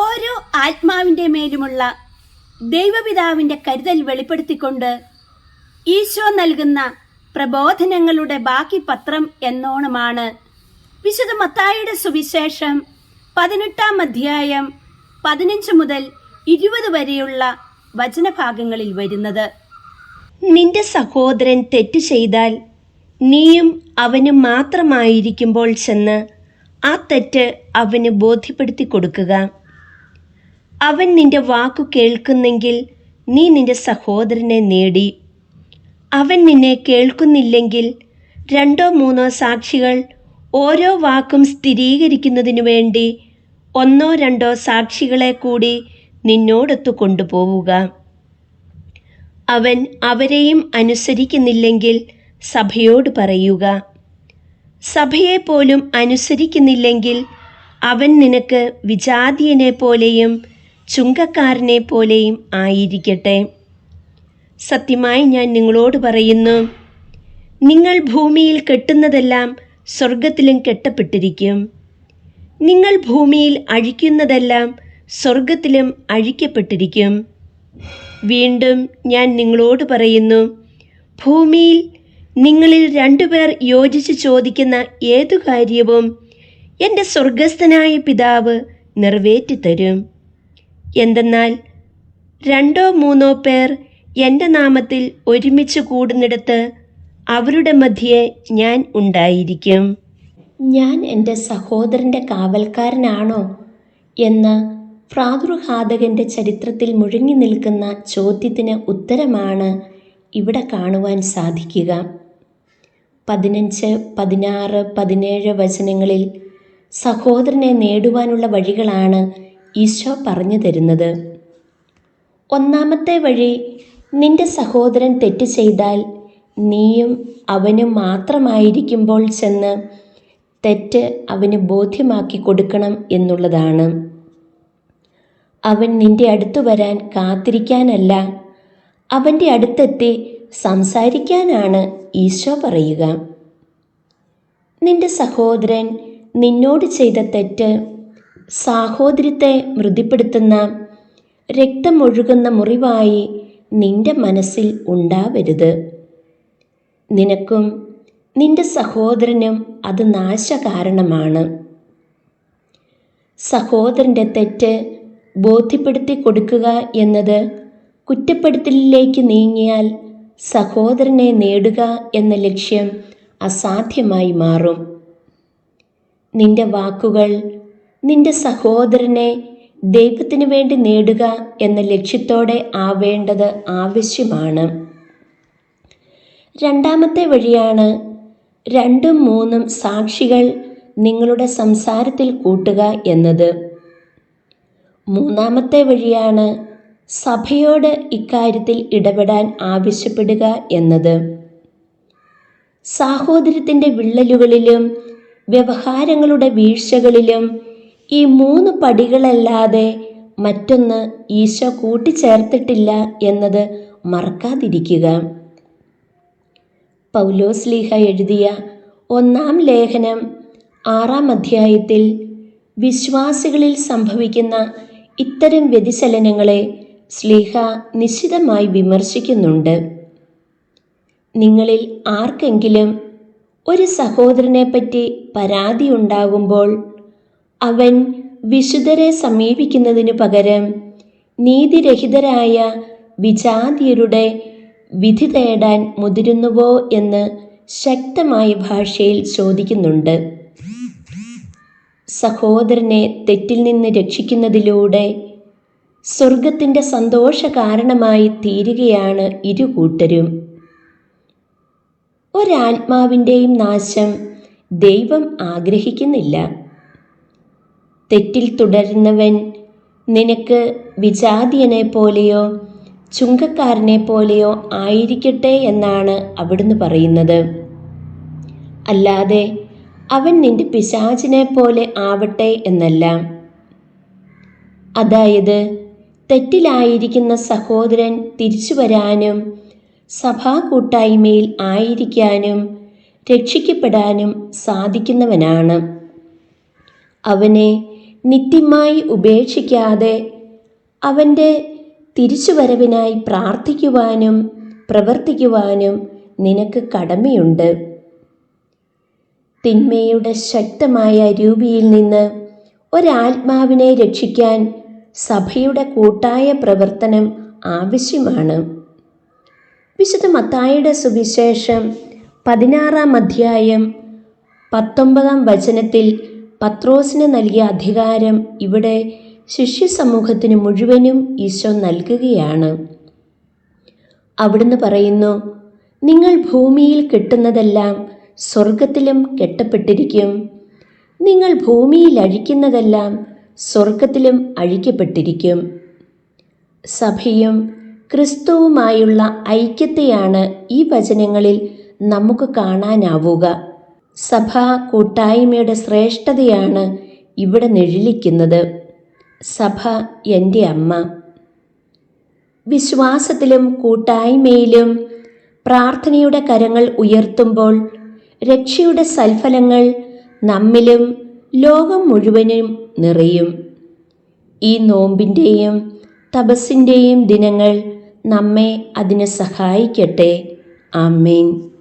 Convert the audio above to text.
ഓരോ ആത്മാവിന്റെ മേലുമുള്ള ദൈവപിതാവിന്റെ കരുതൽ വെളിപ്പെടുത്തിക്കൊണ്ട് ഈശോ നൽകുന്ന പ്രബോധനങ്ങളുടെ ബാക്കി പത്രം എന്നോണമാണ്. വിശുദ്ധ മത്തായിയുടെ സുവിശേഷം പതിനെട്ടാം അധ്യായം പതിനഞ്ച് മുതൽ ഇരുപത് വരെയുള്ള വചനഭാഗങ്ങളിൽ വരുന്നത്. നിന്റെ സഹോദരൻ തെറ്റ് ചെയ്താൽ നീയും അവന് മാത്രമായിരിക്കുമ്പോൾ ചെന്ന് ആ തെറ്റ് അവന് ബോധ്യപ്പെടുത്തി കൊടുക്കുക. അവൻ നിന്റെ വാക്കു കേൾക്കുന്നെങ്കിൽ നീ നിന്റെ സഹോദരനെ നേടി. അവൻ നിന്നെ കേൾക്കുന്നില്ലെങ്കിൽ രണ്ടോ മൂന്നോ സാക്ഷികൾ ഓരോ വാക്കും സ്ഥിരീകരിക്കുന്നതിനു വേണ്ടി ഒന്നോ രണ്ടോ സാക്ഷികളെ കൂടി നിന്നോടൊത്തു കൊണ്ടുപോവുക. അവൻ അവരെയും അനുസരിക്കുന്നില്ലെങ്കിൽ സഭയോട് പറയുക. സഭയെ പോലും അനുസരിക്കുന്നില്ലെങ്കിൽ അവൻ നിനക്ക് വിജാതിയനെ പോലെയും ചുങ്കക്കാരനെ പോലെയും ആയിരിക്കട്ടെ. സത്യമായി ഞാൻ നിങ്ങളോട് പറയുന്നു നിങ്ങൾ ഭൂമിയിൽ കെട്ടുന്നതെല്ലാം സ്വർഗത്തിലും കെട്ടപ്പെട്ടിരിക്കും. നിങ്ങൾ ഭൂമിയിൽ അഴിക്കുന്നതെല്ലാം സ്വർഗത്തിലും അഴിക്കപ്പെട്ടിരിക്കും. വീണ്ടും ഞാൻ നിങ്ങളോട് പറയുന്നു ഭൂമിയിൽ നിങ്ങളിൽ രണ്ടുപേർ യോജിച്ച് ചോദിക്കുന്ന ഏതു കാര്യവും എന്റെ സ്വർഗസ്ഥനായ പിതാവ് നിറവേറ്റിത്തരും. എന്തെന്നാൽ രണ്ടോ മൂന്നോ പേർ എന്റെ നാമത്തിൽ ഒരുമിച്ച് കൂടുന്നിടത്ത് അവരുടെ മധ്യേ ഞാൻ ഉണ്ടായിരിക്കും. ഞാൻ എന്റെ സഹോദരന്റെ കാവൽക്കാരനാണോ എന്ന് പ്രാതൃഹാതകന്റെ ചരിത്രത്തിൽ മുഴങ്ങി നിൽക്കുന്ന ചോദ്യത്തിന് ഉത്തരമാണ് ഇവിടെ കാണുവാൻ സാധിക്കുക. പതിനഞ്ച് പതിനാറ് പതിനേഴ് വചനങ്ങളിൽ സഹോദരനെ നേടുവാനുള്ള വഴികളാണ് ഈശോ പറഞ്ഞു തരുന്നത്. ഒന്നാമത്തെ വഴി നിന്റെ സഹോദരൻ തെറ്റ് ചെയ്താൽ നീയും അവനും മാത്രമായിരിക്കുമ്പോൾ ചെന്ന് തെറ്റ് അവന് ബോധ്യമാക്കി കൊടുക്കണം എന്നുള്ളതാണ്. അവൻ നിന്റെ അടുത്ത് വരാൻ കാത്തിരിക്കാനല്ല അവന്റെ അടുത്തെത്തി സംസാരിക്കാനാണ് ഈശോ പറയുക. നിന്റെ സഹോദരൻ നിന്നോട് ചെയ്ത തെറ്റ് സാഹോദര്യത്തെ മൃതിപ്പെടുത്തുന്ന രക്തമൊഴുകുന്ന മുറിവായി നിന്റെ മനസ്സിൽ ഉണ്ടാവരുത്. നിനക്കും നിന്റെ സഹോദരനും അത് നാശകാരണമാണ്. സഹോദരന്റെ തെറ്റ് ബോധ്യപ്പെടുത്തി കൊടുക്കുക എന്നത് കുറ്റപ്പെടുത്തലിലേക്ക് നീങ്ങിയാൽ സഹോദരനെ നേടുക എന്ന ലക്ഷ്യം അസാധ്യമായി മാറും. നിന്റെ വാക്കുകൾ നിന്റെ സഹോദരനെ ദൈവത്തിനു വേണ്ടി നേടുക എന്ന ലക്ഷ്യത്തോടെ ആവേണ്ടത് ആവശ്യമാണ്. രണ്ടാമത്തെ വഴിയാണ് രണ്ടും മൂന്നും സാക്ഷികൾ നിങ്ങളുടെ സംസാരത്തിൽ കൂട്ടുക എന്നത്. മൂന്നാമത്തെ വഴിയാണ് സഭയോട് ഇക്കാര്യത്തിൽ ഇടപെടാൻ ആവശ്യപ്പെടുക എന്നത്. സാഹോദര്യത്തിന്റെ വിള്ളലുകളിലും വ്യവഹാരങ്ങളുടെ വീഴ്ചകളിലും ഈ മൂന്ന് പടികളല്ലാതെ മറ്റൊന്ന് ഈശോ കൂട്ടിച്ചേർത്തിട്ടില്ല എന്നത് മറക്കാതിരിക്കുക. പൗലോസ്ലീഹ എഴുതിയ ഒന്നാം ലേഖനം ആറാം അധ്യായത്തിൽ വിശ്വാസികളിൽ സംഭവിക്കുന്ന ഇത്തരം വ്യതിചലനങ്ങളെ സ്ലീഹ നിശ്ചിതമായി വിമർശിക്കുന്നുണ്ട്. നിങ്ങളിൽ ആർക്കെങ്കിലും ഒരു സഹോദരനെപ്പറ്റി പരാതി ഉണ്ടാകുമ്പോൾ അവൻ വിശുദ്ധരെ സമീപിക്കുന്നതിനു പകരം നീതിരഹിതരായ വിജാതിയരുടെ വിധി തേടാൻ മുതിരുന്നുവോ എന്ന് ശക്തമായ ഭാഷയിൽ ചോദിക്കുന്നുണ്ട്. സഹോദരനെ തെറ്റിൽ നിന്ന് രക്ഷിക്കുന്നതിലൂടെ സ്വർഗത്തിന്റെ സന്തോഷ കാരണമായി തീരുകയാണ് ഇരു കൂട്ടരും. ഒരാത്മാവിന്റെയും നാശം ദൈവം ആഗ്രഹിക്കുന്നില്ല. തെറ്റിൽ തുടരുന്നവൻ നിനക്ക് വിജാതിയനെ പോലെയോ ചുങ്കക്കാരനെ പോലെയോ ആയിരിക്കട്ടെ എന്നാണ് അവിടുന്ന് പറയുന്നത്. അല്ലാതെ അവൻ നിന്റെ പിശാചിനെ പോലെ ആവട്ടെ എന്നല്ല. അതായത് തെറ്റിലായിരിക്കുന്ന സഹോദരൻ തിരിച്ചു വരാനും സഭാ കൂട്ടായ്മയിൽ ആയിരിക്കാനും രക്ഷിക്കപ്പെടാനും സാധിക്കുന്നവനാണ്. അവനെ നിത്യമായി ഉപേക്ഷിക്കാതെ അവന്റെ തിരിച്ചുവരവിനായി പ്രാർത്ഥിക്കുവാനും പ്രവർത്തിക്കുവാനും നിനക്ക് കടമയുണ്ട്. തിന്മയുടെ ശക്തമായ രൂപിയിൽ നിന്ന് ഒരാത്മാവിനെ രക്ഷിക്കാൻ സഭയുടെ കൂട്ടായ പ്രവർത്തനം ആവശ്യമാണ്. വിശുദ്ധ മത്തായുടെ സുവിശേഷം പതിനാറാം അധ്യായം പത്തൊമ്പതാം വചനത്തിൽ പത്രോസിന് നൽകിയ അധികാരം ഇവിടെ ശിഷ്യ സമൂഹത്തിന് മുഴുവനും ഈശോ നൽകുകയാണ്. അവിടുന്ന് പറയുന്നു നിങ്ങൾ ഭൂമിയിൽ കെട്ടുന്നതെല്ലാം സ്വർഗത്തിലും കെട്ടപ്പെട്ടിരിക്കും. നിങ്ങൾ ഭൂമിയിൽ അഴിക്കുന്നതെല്ലാം സ്വർഗത്തിലും അഴിക്കപ്പെട്ടിരിക്കും. സഭയും ക്രിസ്തുവുമായുള്ള ഐക്യത്തെയാണ് ഈ വചനങ്ങളിൽ നമുക്ക് കാണാനാവുക. സഭാ കൂട്ടായ്മയുടെ ശ്രേഷ്ഠതയാണ് ഇവിടെ നിഴലിക്കുന്നത്. സഭ എന്റെ അമ്മ. വിശ്വാസത്തിലും കൂട്ടായ്മയിലും പ്രാർത്ഥനയുടെ കരങ്ങൾ ഉയർത്തുമ്പോൾ രക്ഷയുടെ സൽഫലങ്ങൾ നമ്മിലും ലോകം മുഴുവനും നിറയും. ഈ നോമ്പിന്റെയും തപസ്സിന്റെയും ദിനങ്ങൾ നമ്മെ അതിന് സഹായിക്കട്ടെ. ആമേൻ.